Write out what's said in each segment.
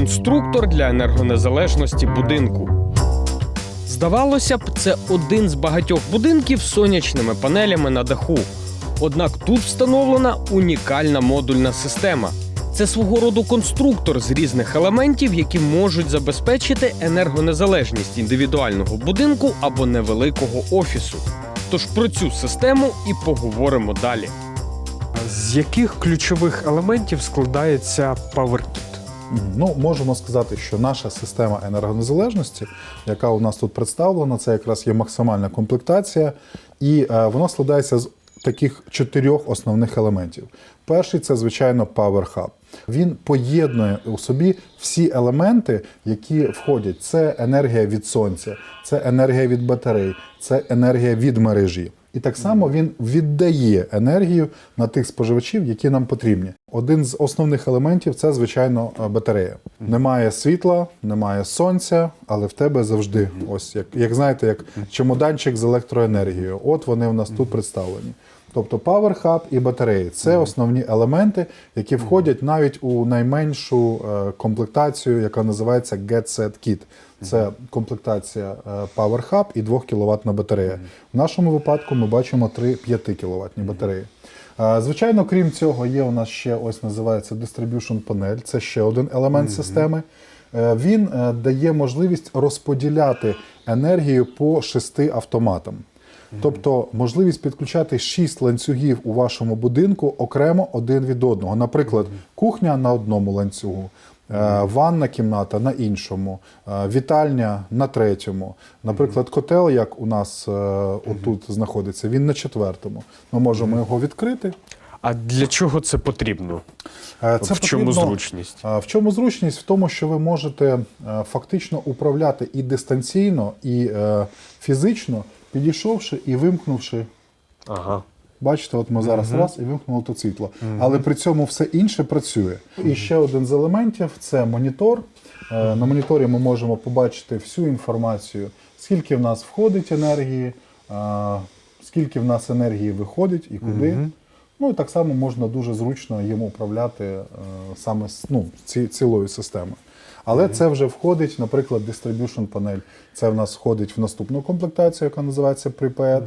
конструктор для енергонезалежності будинку. Здавалося б, це один з багатьох будинків з сонячними панелями на даху. Однак тут встановлена унікальна модульна система. Це свого роду конструктор з різних елементів, які можуть забезпечити енергонезалежність індивідуального будинку або невеликого офісу. Тож про цю систему і поговоримо далі. З яких ключових елементів складається PowerKit? Ну, можемо сказати, що наша система енергонезалежності, яка у нас тут представлена, це якраз є максимальна комплектація, і е, вона складається з таких чотирьох основних елементів. Перший це, звичайно, Power Hub. Він поєднує у собі всі елементи, які входять: це енергія від сонця, це енергія від батарей, це енергія від мережі. І так само він віддає енергію на тих споживачів, які нам потрібні. Один з основних елементів це, звичайно, е, батарея. Немає світла, немає сонця, але в тебе завжди, ось як, як знаєте, як чемоданчик з електроенергією. От вони у нас тут представлені. Тобто Power Hub і батареї це основні елементи, які входять навіть у найменшу е, комплектацію, яка називається Get Set Kit. Це комплектація е, Power Hub і 2 кВт батарея. В нашому випадку ми бачимо 3 5 кВт батареї. Е, Звичайно, крім цього, є у нас ще ось називається Distribution Panel. Це ще один елемент системи. Він дає можливість розподіляти енергію по шести автоматам. Тобто можливість підключати шість ланцюгів у вашому будинку окремо один від одного. Наприклад, кухня на одному ланцюгу, е, ванна кімната на іншому, е, вітальня на третьому. Наприклад, котел, як у нас е, отут знаходиться, він на четвертому. Ми можемо його відкрити. А для чого це потрібно? Е, в чому потрібно- зручність? В чому зручність? В тому, що ви можете фактично управляти і дистанційно, і фізично, підійшовши і вимкнувши. Ага. Бачите, от ми зараз раз і вимкнули то світло. Але при цьому все інше працює. І ще один з елементів це монітор. Е, На моніторі ми можемо побачити всю інформацію, скільки в нас входить енергії, е, скільки в нас енергії виходить і куди. Ну і так само можна дуже зручно їм управляти е, саме з- ну, ці, цілою системою. Але це вже входить, наприклад, distribution панель. Це в нас входить в наступну комплектацію, яка називається Prepaid.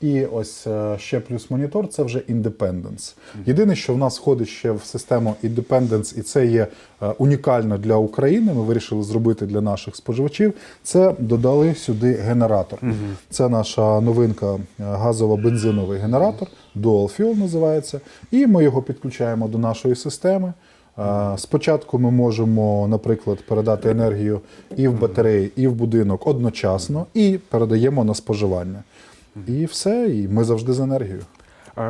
І ось е, ще плюс монітор це вже Independence. Єдине, що в нас входить ще в систему Independence, і це є е, унікально для України. Ми вирішили зробити для наших споживачів. Це додали сюди генератор. Це наша новинка е, газово-бензиновий генератор, Dual Fuel називається. І ми його підключаємо до нашої системи. Спочатку ми можемо, наприклад, передати енергію і в батареї, і в будинок одночасно, і передаємо на споживання. І все, і ми завжди з енергією.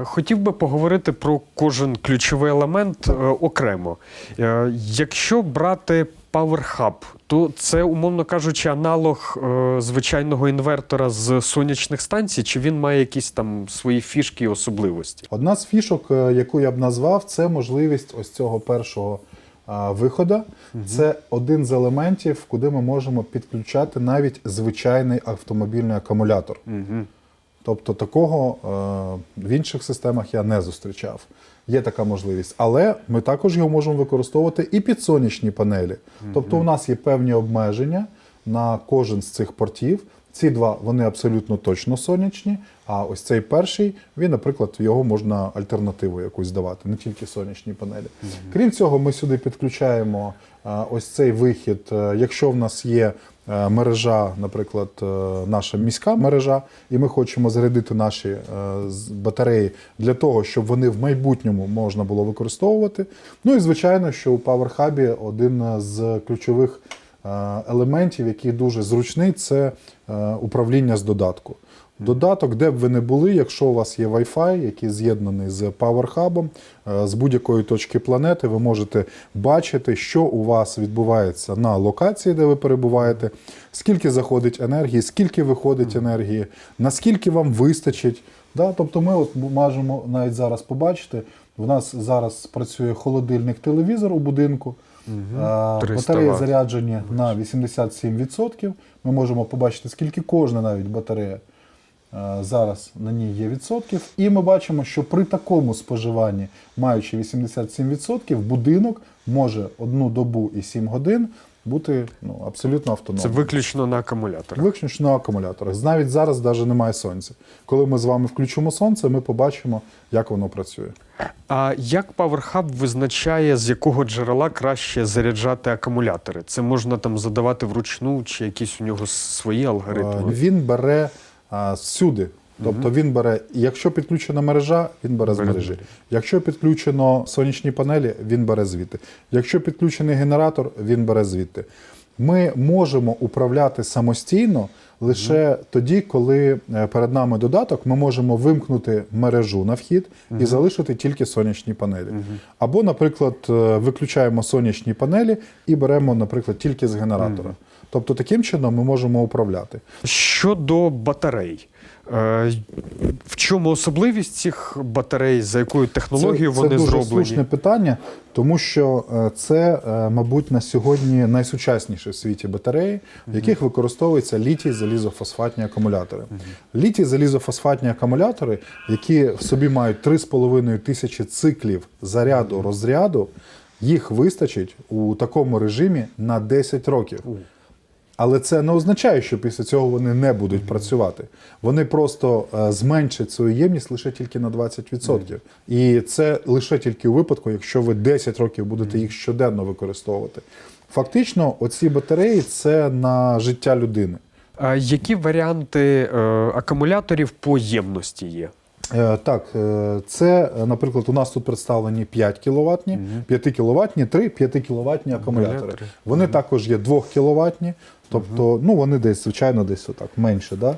Хотів би поговорити про кожен ключовий елемент е, окремо. Е, Якщо брати Power Hub, то це, умовно кажучи, аналог е, звичайного інвертора з сонячних станцій, чи він має якісь там свої фішки і особливості? Одна з фішок, е, яку я б назвав, це можливість ось цього першого а, виходу. Це один з елементів, куди ми можемо підключати навіть звичайний автомобільний акумулятор. Тобто такого е, в інших системах я не зустрічав. Є така можливість. Але ми також його можемо використовувати і під сонячні панелі. Тобто у нас є певні обмеження на кожен з цих портів. Ці два вони абсолютно точно сонячні. А ось цей перший, він, наприклад, його можна альтернативу якусь давати, не тільки сонячні панелі. Крім цього, ми сюди підключаємо ось цей вихід. Е, Якщо в нас є мережа, наприклад, е, наша міська мережа, і ми хочемо зарядити наші е, батареї для того, щоб вони в майбутньому можна було використовувати. Ну і звичайно, що у PowerHub один з ключових е, елементів, який дуже зручний, це е, управління з додатку. Додаток, де б ви не були, якщо у вас є Wi-Fi, який з'єднаний з Power Hub, е, з будь-якої точки планети, ви можете бачити, що у вас відбувається на локації, де ви перебуваєте, скільки заходить енергії, скільки виходить енергії, наскільки вам вистачить. Да? Тобто ми от можемо навіть зараз побачити, в нас зараз працює холодильник телевізор у будинку. Е, 300 Батареї заряджені на 87%. Ми можемо побачити, скільки кожна навіть батарея Е, Зараз на ній є відсотків, і ми бачимо, що при такому споживанні, маючи 87%, будинок може одну добу і 7 годин бути ну, абсолютно Це виключно на акумуляторах. Виключно на акумуляторах. Навіть зараз навіть немає сонця. Коли ми з вами включимо сонце, ми побачимо, як воно працює. А як PowerHub визначає, з якого джерела краще заряджати акумулятори? Це можна там задавати вручну, чи якісь у нього свої Е, алгоритми? Він бере всюди. Тобто він бере, якщо підключена мережа, він бере з мережі. Якщо підключено сонячні панелі, він бере звідти. Якщо підключений генератор, він бере звідти. Ми можемо управляти самостійно лише тоді, коли е, перед нами додаток, ми можемо вимкнути мережу на вхід і залишити тільки сонячні панелі. Або, наприклад, е, виключаємо сонячні панелі і беремо, наприклад, тільки з генератора. Тобто таким чином ми можемо управляти. Щодо батарей. Е, В чому особливість цих батарей, за якою технологією це, вони це дуже зроблені? слушне питання, тому що е, це, е, мабуть, на сьогодні найсучасніші в світі батареї, в яких використовуються літій залізофосфатні акумулятори. Літій залізофосфатні акумулятори, які в собі мають 3,5 тисячі циклів заряду розряду, їх вистачить у такому режимі на 10 років. Але це не означає, що після цього вони не будуть працювати. Вони просто е, зменшать свою ємність лише тільки на 20%. І це лише тільки у випадку, якщо ви 10 років будете їх щоденно використовувати. Фактично, оці батареї це на життя людини. А які варіанти е, акумуляторів по ємності є? Е, Так, е, це, наприклад, у нас тут представлені 5 кіловатні, 5 кіловатні, 3 5 кіловатні акумулятори. Вони також є 2 кіловатні, тобто ну, вони десь, звичайно, десь отак менше. Да?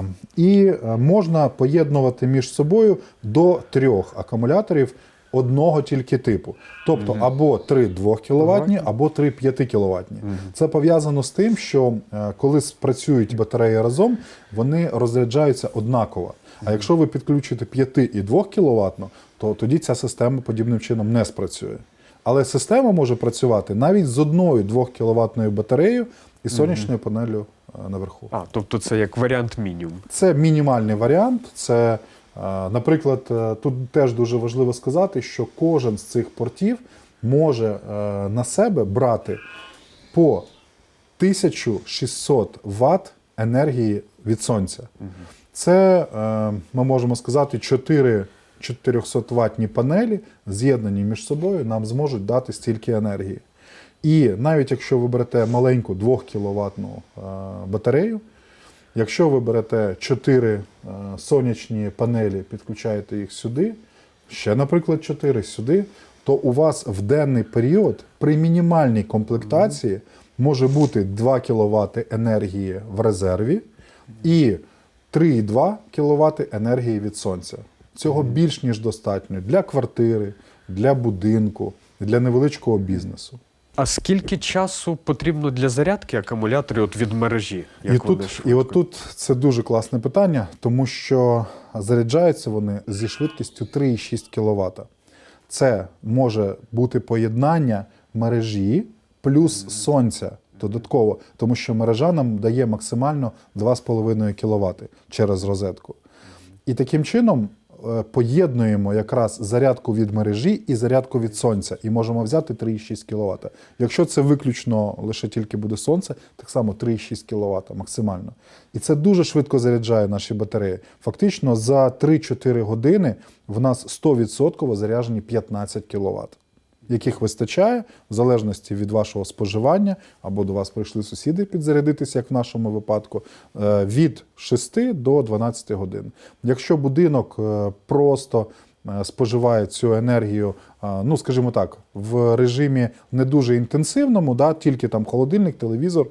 Е, І можна поєднувати між собою до трьох акумуляторів одного тільки типу. Тобто або 3 2 кіловатні, або 3 5 кіловатні. Це пов'язано з тим, що коли працюють батареї разом, вони розряджаються однаково. А якщо ви підключите 5 і 2 кВт, то тоді ця система подібним чином не спрацює. Але система може працювати навіть з одною 2 кВт батареєю і сонячною панелью е, наверху. А, тобто це як варіант мінімум. Це мінімальний варіант. Це, е, наприклад, е, тут теж дуже важливо сказати, що кожен з цих портів може на себе брати по 1600 Вт енергії від сонця. Це, е, ми можемо сказати, 4 400 ватні панелі, з'єднані між собою, нам зможуть дати стільки енергії. І навіть якщо ви берете маленьку 2 кВт батарею, якщо ви берете 4 е, сонячні панелі, підключаєте їх сюди, ще, наприклад, 4 сюди, то у вас в денний період при мінімальній комплектації може бути 2 кВт енергії в резерві і 3,2 кВт енергії від сонця. Цього більш ніж достатньо для квартири, для будинку, для невеличкого бізнесу. А скільки часу потрібно для зарядки акумуляторів от від мережі? І вони тут, і швидко? отут це дуже класне питання, тому що заряджаються вони зі швидкістю 3,6 кВт. Це може бути поєднання мережі плюс сонця додатково, тому що мережа нам дає максимально 2,5 кВт через розетку. І таким чином е, поєднуємо якраз зарядку від мережі і зарядку від сонця, і можемо взяти 3,6 кВт. Якщо це виключно лише тільки буде сонце, так само 3,6 кВт максимально. І це дуже швидко заряджає наші батареї. Фактично за 3-4 години в нас 100% заряджені 15 кВт. Яких вистачає в залежності від вашого споживання, або до вас прийшли сусіди підзарядитися, як в нашому випадку, е, від 6 до 12 годин. Якщо будинок е, просто е, споживає цю енергію, ну скажімо так, в режимі не дуже інтенсивному, да, тільки там холодильник, телевізор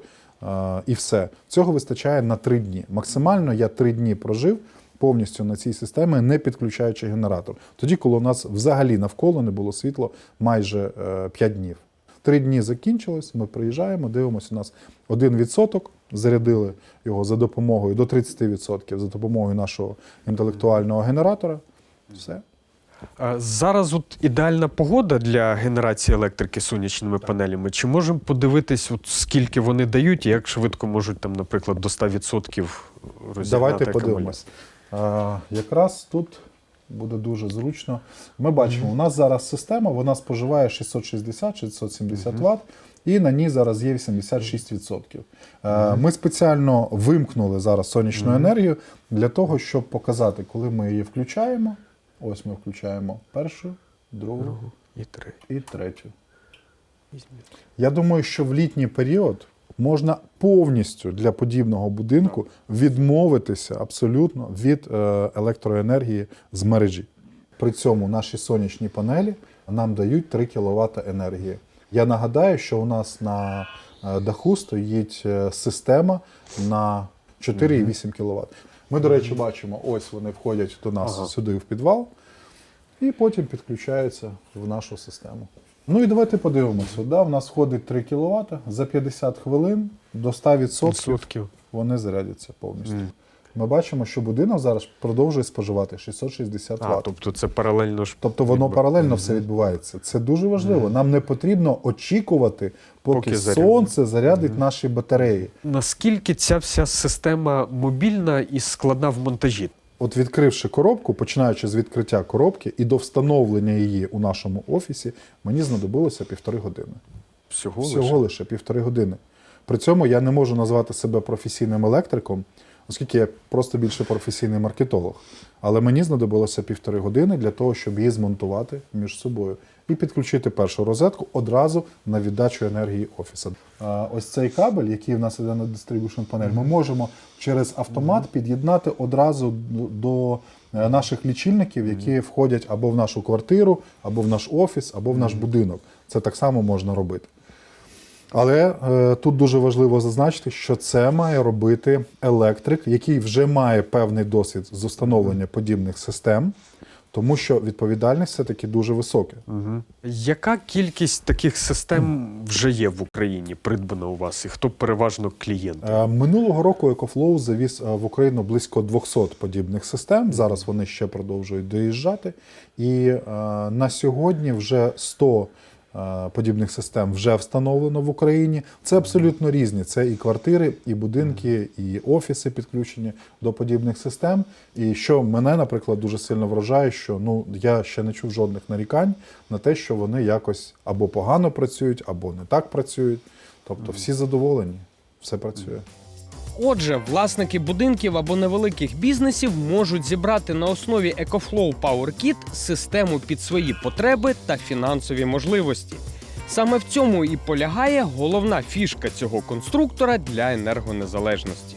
і все. Цього вистачає на 3 дні. Максимально я 3 дні прожив повністю на цій системі, не підключаючи генератор. Тоді, коли у нас взагалі навколо не було світло майже 5 днів. Три дні закінчилось, ми приїжджаємо, дивимося, у нас 1% зарядили його за допомогою до 30% за допомогою нашого інтелектуального генератора. Все. Зараз от ідеальна погода для генерації електрики сонячними панелями. Чи можемо подивитись, от скільки вони дають, і як швидко можуть там, наприклад, до 100% розігнати Давайте подивимось. Якраз тут буде дуже зручно. Ми бачимо, у нас зараз система вона споживає 660-670 Вт, і на ній зараз є 86%. Е, Ми спеціально вимкнули зараз сонячну енергію для того, щоб показати, коли ми її включаємо. Ось ми включаємо першу, другу і третю. Я думаю, що в літній період можна повністю для подібного будинку відмовитися абсолютно від е, електроенергії з мережі. При цьому наші сонячні панелі нам дають 3 кВт енергії. Я нагадаю, що у нас на е, даху стоїть е, система на 4,8 кВт. Ми, до речі, бачимо, ось вони входять до нас Ага. сюди в підвал і потім підключаються в нашу систему. Ну і давайте подивимося. Да, в нас входить 3 кВт, за 50 хвилин до 100% Відсотків. вони зарядяться повністю. Мгм. Ми бачимо, що будинок зараз продовжує споживати 660 А, Вт. тобто це паралельно ж. Тобто воно паралельно Мгм. все відбувається. Це дуже важливо. Нам не потрібно очікувати, поки, Поки зарядить. сонце зарядить наші батареї. Наскільки ця вся система мобільна і складна в монтажі? От відкривши коробку, починаючи з відкриття коробки і до встановлення її у нашому офісі, мені знадобилося півтори години. Всього, Всього лише? лише півтори години. При цьому я не можу назвати себе професійним електриком, оскільки я просто більше професійний маркетолог. Але мені знадобилося півтори години для того, щоб її змонтувати між собою і підключити першу розетку одразу на віддачу енергії офісу. Ось цей кабель, який в нас іде на distribution панель, ми можемо через автомат під'єднати одразу до е, наших лічильників, які входять або в нашу квартиру, або в наш офіс, або в наш будинок. Це так само можна робити. Але е, тут дуже важливо зазначити, що це має робити електрик, який вже має певний досвід з встановлення подібних систем, тому що відповідальність все-таки дуже висока. Угу. Яка кількість таких систем вже є в Україні, придбана у вас, і хто переважно клієнти? Е, Минулого року EcoFlow завіз е, в Україну близько 200 подібних систем. Зараз вони ще продовжують доїжджати. І е, на сьогодні вже 100 е, подібних систем вже встановлено в Україні. Це абсолютно різні. Це і квартири, і будинки, і офіси підключені до подібних систем. І що мене, наприклад, дуже сильно вражає, що ну я ще не чув жодних нарікань на те, що вони якось або погано працюють, або не так працюють. Тобто всі задоволені, все працює. Отже, власники будинків або невеликих бізнесів можуть зібрати на основі EcoFlow Power систему під свої потреби та фінансові можливості. Саме в цьому і полягає головна фішка цього конструктора для енергонезалежності.